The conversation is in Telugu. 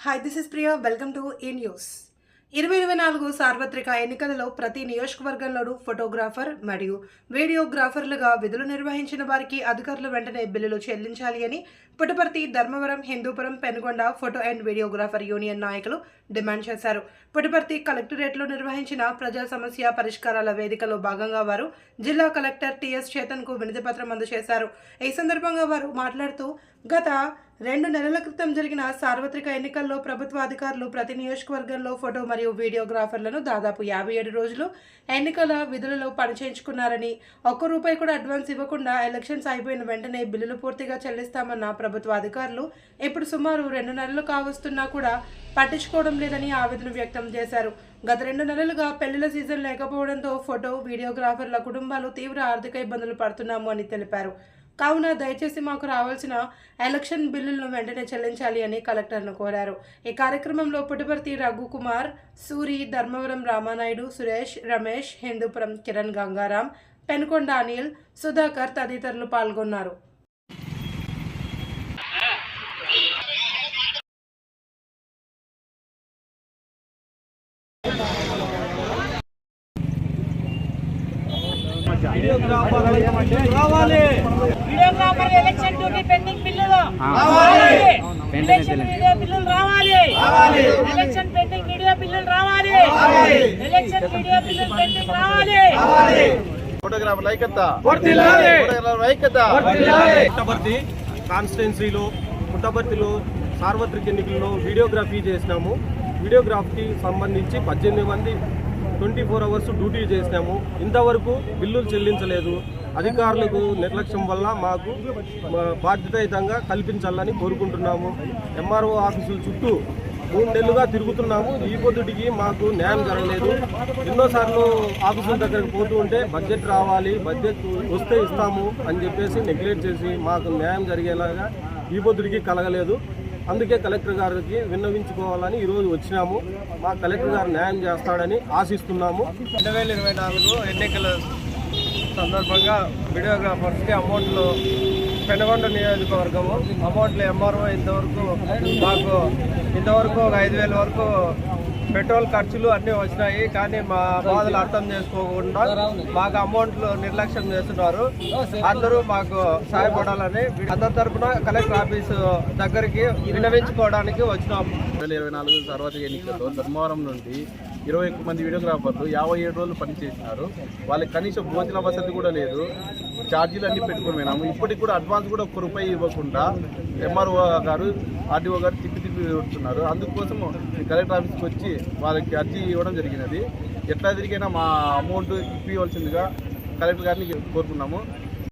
Hi this is Priya welcome to ఈ న్యూస్ ఇరవై ఇరవై నాలుగు సార్వత్రిక ఎన్నికలలో ప్రతి నియోజకవర్గంలోనూ ఫోటోగ్రాఫర్ మరియు వీడియోగ్రాఫర్లుగా విధులు నిర్వహించిన వారికి అధికారులు వెంటనే బిల్లులు చెల్లించాలి అని Puttaparthi Dharmavaram Hindupur Penukonda photo and videographer union నాయకులు డిమాండ్ చేశారు. పుట్టపర్తి కలెక్టరేట్లో నిర్వహించిన ప్రజా సమస్య పరిష్కారాల వేదికలో భాగంగా వారు జిల్లా కలెక్టర్ టిఎస్ చేతన్కు వినతిపత్రం అందజేశారు. ఈ సందర్భంగా వారు మాట్లాడుతూ గత రెండు నెలల క్రితం జరిగిన సార్వత్రిక ఎన్నికల్లో ప్రభుత్వ అధికారులు ప్రతి నియోజకవర్గంలో ఫోటో మరియు వీడియోగ్రాఫర్లను దాదాపు యాభై ఏడు రోజులు ఎన్నికల విధులలో పనిచేయించుకున్నారని ఒక్క రూపాయి కూడా అడ్వాన్స్ ఇవ్వకుండా ఎలక్షన్స్ అయిపోయిన వెంటనే బిల్లులు పూర్తిగా చెల్లిస్తామన్న ప్రభుత్వ అధికారులు ఇప్పుడు సుమారు రెండు నెలలు కావస్తున్నా కూడా పట్టించుకోవడం లేదని ఆవేదన వ్యక్తం చేశారు. గత రెండు నెలలుగా పెళ్ళిల సీజన్ లేకపోవడంతో ఫోటో వీడియోగ్రాఫర్ల కుటుంబాలు తీవ్ర ఆర్థిక ఇబ్బందులు పడుతున్నాము అని తెలిపారు. కావున దయచేసి మాకు రావాల్సిన ఎలక్షన్ బిల్లులను వెంటనే చెల్లించాలి అని కలెక్టర్ను కోరారు. ఈ కార్యక్రమంలో పుట్టపర్తి రఘుకుమార్ సూరి ధర్మవరం రామానాయుడు సురేష్ రమేష్ హిందూపురం కిరణ్ గంగారాం పెనుకొండ అనిల్ సుధాకర్ తదితరులు పాల్గొన్నారు. వీడియోగ్రాఫర్ ఎలక్షన్ డ్యూటీ పెండింగ్ బిల్లులు ఎలక్షన్ వీడియో బిల్లులు రావాలి ఎలక్షన్ పెండింగ్ వీడియో బిల్లులు రావాలి ఎలక్షన్ వీడియో బిల్లులు పెండింగ్ రావాలి ఫోటోగ్రాఫర్ ఐక్యత ఐక్యత కాన్స్టిట్యున్సీలో సార్వత్రిక ఎన్నికల్లో వీడియోగ్రఫీ చేసినాము. వీడియోగ్రాఫీకి సంబంధించి పద్దెనిమిది మంది ట్వంటీ ఫోర్ అవర్స్ డ్యూటీ చేసినాము. ఇంతవరకు బిల్లులు చెల్లించలేదు. అధికారులకు నిర్లక్ష్యం వల్ల మాకు బాధ్యతాయుతంగా కల్పించాలని కోరుకుంటున్నాము. ఎంఆర్ఓ ఆఫీసుల చుట్టూ మూడు నెలలుగా తిరుగుతున్నాము. ఈ పొద్దుటికి మాకు న్యాయం జరగలేదు. ఎన్నోసార్లు ఆఫీసుల దగ్గరకు పోతూ ఉంటే బడ్జెట్ రావాలి బడ్జెట్ వస్తే ఇస్తాము అని చెప్పేసి నెగ్లెక్ట్ చేసి మాకు న్యాయం జరిగేలాగా ఈ పొద్దుడికి కలగలేదు. అందుకే కలెక్టర్ గారికి విన్నవించుకోవాలని ఈరోజు వచ్చినాము. మా కలెక్టర్ గారు న్యాయం చేస్తాడని ఆశిస్తున్నాము. రెండు వేల ఇరవై నాలుగు ఎన్నికల సందర్భంగా వీడియోగ్రాఫర్స్కి అమౌంట్లు పెనుగొండ నియోజకవర్గము అమౌంట్లు ఎంఆర్ఓ ఇంతవరకు మాకు ఇంతవరకు ఒక ఐదు వేల వరకు పెట్రోల్ ఖర్చులు అన్నీ వచ్చినాయి. కానీ మా బాధలు అర్థం చేసుకోకుండా మాకు అమౌంట్లు నిర్లక్ష్యం చేస్తున్నారు. అందరూ మాకు సహాయపడాలని అందరి తరఫున కలెక్టర్ ఆఫీసు దగ్గరికి విన్నవించుకోవడానికి వచ్చినాము రెండు వేల ఇరవై నాలుగు సార్వత్రిక ఎన్నికల్లో ధర్మవరం నుండి ఇరవై ఒక్క మంది వీడియోగ్రాఫర్లు యాభై ఏడు రోజులు పనిచేసినారు వాళ్ళకి కనీసం భోజన వసతి కూడా లేదు. ఛార్జీలు అన్నీ పెట్టుకుని పోయినాము. ఇప్పటికి కూడా అడ్వాన్స్ కూడా ఒక్క రూపాయి ఇవ్వకుండా ఎంఆర్ఓ గారు ఆర్డీఓ గారు తిప్పి తిప్పి పెడుతున్నారు అందుకోసం కలెక్టర్ ఆఫీస్కి వచ్చి వాళ్ళకి అర్జీ ఇవ్వడం జరిగినది. ఎట్లా తిరిగైనా మా అమౌంట్ ఇప్పివలసిందిగా కలెక్టర్ గారిని కోరుకున్నాము.